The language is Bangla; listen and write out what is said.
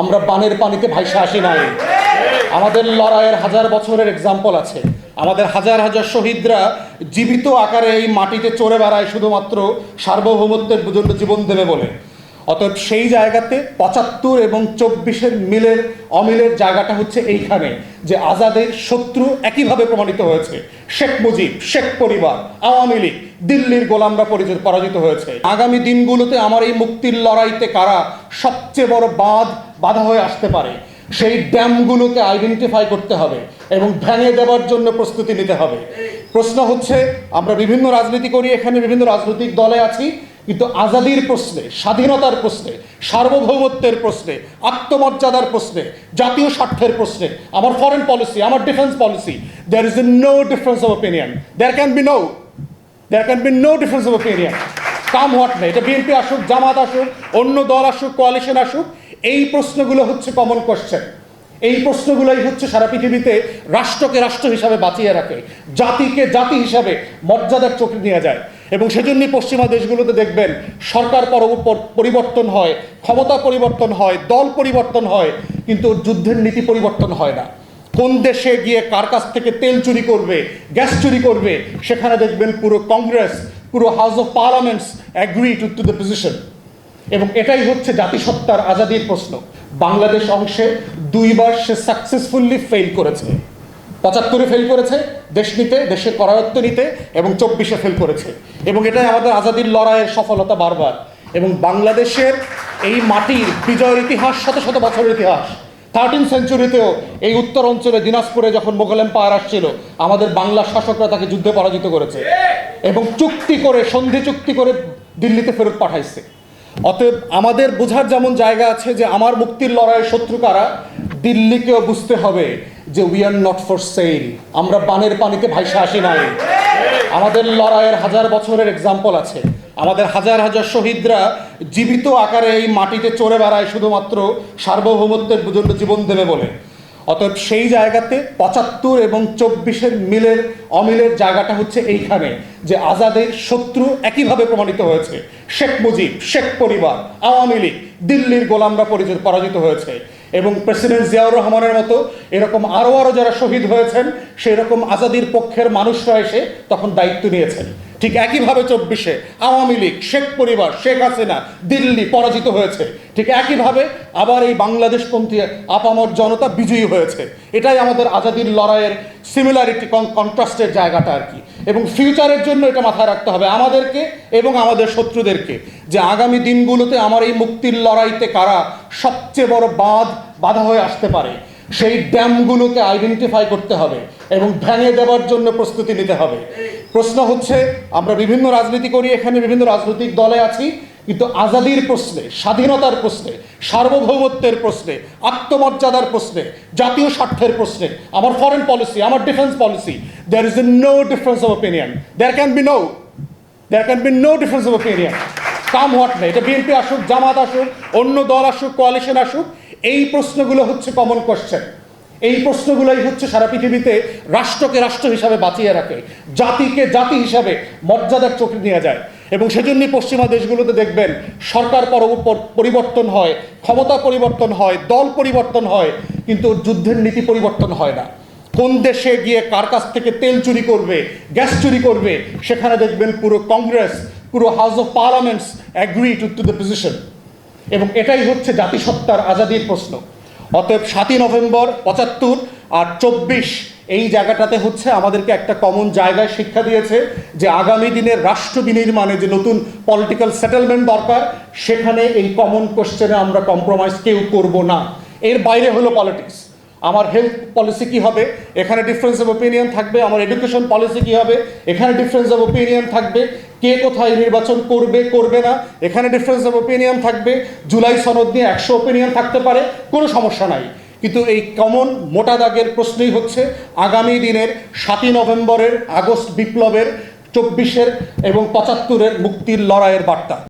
আমরা বানের পানিতে ভাইসা আসি নাই। আমাদের লড়াইয়ের হাজার বছরের এক্সাম্পল আছে। আমাদের হাজার হাজার শহীদরা জীবিত আকারে এই মাটিতে চড়ে বেড়ায় শুধুমাত্র সার্বভৌমত্বের জন্য জীবন দেবে বলে। অতএব সেই জায়গাতে পঁচাত্তর এবং চব্বিশের মিলের অমিলের জায়গাটা হচ্ছে এইখানে, যে আজাদের শত্রু একইভাবে প্রমাণিত হয়েছে। শেখ মুজিব, শেখ পরিবার, আওয়ামী লীগ, দিল্লির গোলামরা পরিচিত, পরাজিত হয়েছে। আগামী দিনগুলোতে আমার এই মুক্তির লড়াইতে কারা সবচেয়ে বড় বাঁধ বাধা হয়ে আসতে পারে। সেই ড্যামগুলোকে আইডেন্টিফাই করতে হবে এবং ভেঙে দেওয়ার জন্য প্রস্তুতি নিতে হবে। প্রশ্ন হচ্ছে, আমরা বিভিন্ন রাজনীতি করি, এখানে বিভিন্ন রাজনৈতিক দলে আছি, কিন্তু আজাদির প্রশ্নে, স্বাধীনতার প্রশ্নে, সার্বভৌমত্বের প্রশ্নে, আত্মমর্যাদার প্রশ্নে, জাতীয় স্বার্থের প্রশ্নে, আমার ফরেন পলিসি আমার defence policy there is no difference of opinion there can be no there can be no difference of opinion come what না এটা বিএনপি আসুক, জামাত আসুক, অন্য দল আসুক কোয়ালিশন আসুক এই প্রশ্নগুলো হচ্ছে কমন কোশ্চেন এই প্রশ্নগুলোই হচ্ছে সারা পৃথিবীতে রাষ্ট্রকে রাষ্ট্র হিসাবে বাঁচিয়ে রাখে, জাতিকে জাতি হিসাবে মর্যাদার চোখে নিয়ে যায়। এবং সেজন্যই পশ্চিমা দেশগুলোতে দেখবেন সরকার পর- পর- পরিবর্তন হয়, ক্ষমতা পরিবর্তন হয়, দল পরিবর্তন হয়, কিন্তু যুদ্ধের নীতি পরিবর্তন হয় না। কোন দেশে গিয়ে কার কাছ থেকে তেল চুরি করবে, গ্যাস চুরি করবে, সেখানে দেখবেন পুরো কংগ্রেস, পুরো house of parliaments agree to to the position এবং এটাই হচ্ছে জাতিসত্তার আজাদির প্রশ্ন। বাংলাদেশ অংশে দুইবার সে সাকসেসফুলি ফেল করেছে। পঁচাত্তরে ফেল করেছে দেশ নিতে, দেশের করায়ত্ত নিতে এবং চব্বিশে ফেল করেছে। এবং এটাই আমাদের আজাদির লড়াইয়ের সফলতা বারবার। এবং বাংলাদেশের এই মাটির বিজয়ের ইতিহাস শত শত বছরের ইতিহাস। থার্টিন সেঞ্চুরিতেও এই উত্তর অঞ্চলে দিনাজপুরে যখন মোগল এম্পায়ার আসছিল, আমাদের বাংলা শাসকরা তাকে যুদ্ধে পরাজিত করেছে। এবং চুক্তি করে, সন্ধি চুক্তি করে দিল্লিতে ফেরত পাঠাইছে। অতএব আমাদের বোঝার যেমন জায়গা আছে যে আমার মুক্তির লড়াইয়ের শত্রু কারা, দিল্লিকেও বুঝতে হবে যে we are not for sale আমরা বানের পানিতে ভাইসা আসি নাই। আমাদের লড়াইয়ের হাজার বছরের এক্সাম্পল আছে। আমাদের হাজার হাজার শহীদরা জীবিত আকারে এই মাটিতে চড়ে বেড়ায় শুধুমাত্র সার্বভৌমত্বের জন্য জীবন দেবে বলে। অতএব সেই জায়গাতে পঁচাত্তর এবং চব্বিশের মিলের অমিলের জায়গাটা হচ্ছে এইখানে, যে আজাদের শত্রু একইভাবে প্রমাণিত হয়েছে। শেখ মুজিব, শেখ পরিবার, আওয়ামী লীগ, দিল্লির গোলামরা পরিচিত, পরাজিত হয়েছে। এবং প্রেসিডেন্ট জিয়াউর রহমানের মতো এরকম আরও আরও যারা শহীদ হয়েছেন সেই রকম আজাদির পক্ষের মানুষরা এসে তখন দায়িত্ব নিয়েছেন। ঠিক একইভাবে চব্বিশে আওয়ামী লীগ, শেখ পরিবার, শেখ হাসিনা দিল্লি পরাজিত হয়েছে। ঠিক একইভাবে আবার এই বাংলাদেশপন্থী আপামর জনতা বিজয়ী হয়েছে। এটাই আমাদের আজাদির লড়াইয়ের সিমিলারিটি কন্ট্রাস্টের জায়গাটা আর কি। এবং ফিউচারের জন্য এটা মাথায় রাখতে হবে আমাদেরকে এবং আমাদের শত্রুদেরকে যে আগামী দিনগুলোতে আমার এই মুক্তির লড়াইতে কারা সবচেয়ে বড় বাঁধ, বাধা হয়ে আসতে পারে। সেই ড্যামগুলোকে আইডেন্টিফাই করতে হবে এবং ভেঙে দেওয়ার জন্য প্রস্তুতি নিতে হবে। প্রশ্ন হচ্ছে, আমরা বিভিন্ন রাজনীতি করি, এখানে বিভিন্ন রাজনৈতিক দলে আছি, কিন্তু আজাদির প্রশ্নে, স্বাধীনতার প্রশ্নে, সার্বভৌমত্বের প্রশ্নে, আত্মমর্যাদার প্রশ্নে, জাতীয় স্বার্থের প্রশ্নে, আমার ফরেন পলিসি আমার defence policy there is a no difference of opinion there can be no there can be no difference of opinion come what না এটা বিএনপি আসুক, জামাত আসুক, অন্য দল আসুক কোয়ালিশন আসুক এই প্রশ্নগুলো হচ্ছে কমন কোশ্চেন এই প্রশ্নগুলোই হচ্ছে সারা পৃথিবীতে রাষ্ট্রকে রাষ্ট্র হিসাবে বাঁচিয়ে রাখে, জাতিকে জাতি হিসাবে মর্যাদার চোখে নিয়ে যায়। এবং সেজন্যই পশ্চিমা দেশগুলোতে দেখবেন সরকার পর- পরিবর্তন হয়, ক্ষমতা পরিবর্তন হয়, দল পরিবর্তন হয়, কিন্তু যুদ্ধের নীতি পরিবর্তন হয় না। কোন দেশে গিয়ে কার কাছ থেকে তেল চুরি করবে, গ্যাস চুরি করবে, সেখানে দেখবেন পুরো কংগ্রেস, পুরো house of parliaments agree to to the position এবং এটাই হচ্ছে জাতিসত্তার আজাদির প্রশ্ন। অতএব সাতই নভেম্বর পঁচাত্তর আর চব্বিশ এই জায়গাটাতে হচ্ছে আমাদেরকে একটা কমন জায়গায় শিক্ষা দিয়েছে যে আগামী দিনের রাষ্ট্র বিনির্মাণে যে নতুন পলিটিক্যাল সেটেলমেন্ট দরকার, সেখানে এই কমন কোশ্চেনে আমরা কম্প্রোমাইজ কেউ করব না। এর বাইরে হলো পলিটিক্স আমার হেলথ পলিসি কি হবে? এখানে ডিফারেন্স অফ ওপিনিয়ন থাকবে। আমার এডুকেশন পলিসি কি হবে? এখানে ডিফারেন্স অফ ওপিনিয়ন থাকবে। কে কোথায় নির্বাচন করবে করবে না, এখানে ডিফারেন্স অফ ওপিনিয়ন থাকবে, জুলাই সনদ নিয়ে একশো ওপিনিয়ন থাকতে পারে, কোনো সমস্যা নাই। কিন্তু এই কমন মোটা দাগের প্রশ্নই হচ্ছে, আগামী দিনের সাতই নভেম্বরের আগস্ট বিপ্লবের চব্বিশের এবং পঁচাত্তরের মুক্তির লড়াইয়ের বার্তা।